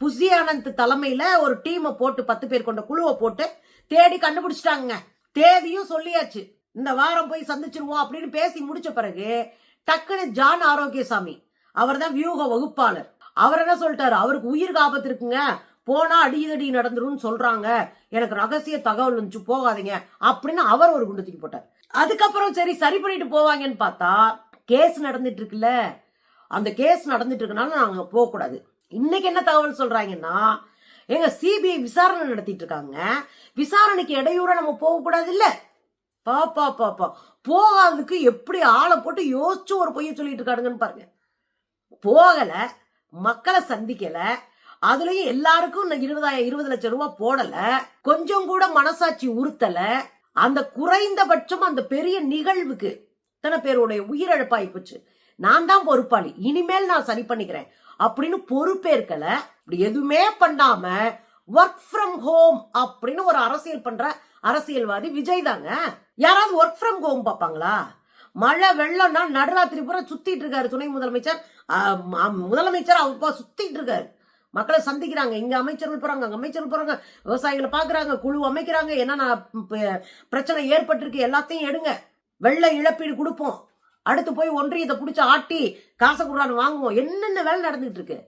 புசி ஆனந்த் தலைமையில ஒரு டீமை போட்டு பத்து பேர் கொண்ட குழுவை போட்டு தேடி கண்டுபிடிச்சிட்டாங்க தேதியும் சொல்லியாச்சு. இந்த வாரம் போய் சந்திச்சிருவோம் அப்படின்னு பேசி முடிச்ச பிறகு டக்குன்னு ஜான் ஆரோக்கியசாமி அவர் தான் வியூக வகுப்பாளர். அவர் என்ன சொல்லிட்டாரு? அவருக்கு உயிருக்கு ஆபத்து இருக்குங்க. போனா அடியதடி நடந்துரும்னு சொல்றாங்க. எனக்கு ரகசிய தகவல் இருந்துச்சு போகாதீங்க அப்படின்னு அவர் ஒரு குண்டு தூக்கி போட்டார். அதுக்கப்புறம் சரி சரி பண்ணிட்டு போவாங்கன்னு பார்த்தா கேஸ் நடந்துட்டு இருக்குல்ல? அந்த கேஸ் நடந்துட்டு இருக்கனால நாங்க போக கூடாது இன்னைக்கு என்ன தகவல் சொல்றாங்கன்னா எங்க சிபிஐ விசாரணை நடத்திட்டு இருக்காங்க விசாரணைக்கு இடையூற நம்ம போக கூடாது இல்ல பாப்பா பாப்பா போகாததுக்கு எப்படி ஆளை போட்டு யோசிச்சு ஒரு பொய்ய சொல்லிட்டு இருக்கானுங்கன்னு பாருங்க. போகல மக்களை சந்திக்கல அதுலயும் எல்லாருக்கும் இந்த இருபதாயிரம் இருபது லட்சம் ரூபாய் போடல கொஞ்சம் கூட மனசாட்சி உறுத்தல அந்த குறைந்தபட்சம் அந்த பெரிய நிகழ்வுக்கு இத்தனை பேருடைய உயிரிழப்பாய் போச்சு நான் தான் பொறுப்பாளி. இனிமேல் நான் சரி பண்ணிக்கிறேன். அப்படின்னு பொறுப்பேற்கல இப்படி எதுவுமே பண்ணாம ஒர்க் ஃப்ரம் ஹோம் அப்படின்னு ஒரு அரசியல் பண்ற அரசியல்வாதி விஜய் தாங்க. யாராவது ஒர்க் ஃப்ரம் ஹோம் பார்ப்பாங்களா? மழை வெள்ளம்னா நடுராத்திரி பூரா சுத்திட்டு இருக்காரு துணை முதலமைச்சர். முதலமைச்சர் அவங்க சுத்திட்டு இருக்காரு. மக்களை சந்திக்கிறாங்க. இங்க அமைச்சர்கள் போறாங்க அங்க அமைச்சர்கள் போறாங்க. விவசாயிகளை பாக்குறாங்க குழு அமைக்கிறாங்க. என்னென்ன பிரச்சனை ஏற்பட்டிருக்கு எல்லாத்தையும் எடுங்க. வெள்ள இழப்பீடு கொடுப்போம். அடுத்து போய் ஒன்றியத்தை பிடிச்சி ஆட்டி காசை கொடுறான்னு வாங்குவோம். என்னென்ன வேலை நடந்துகிட்டு இருக்கு?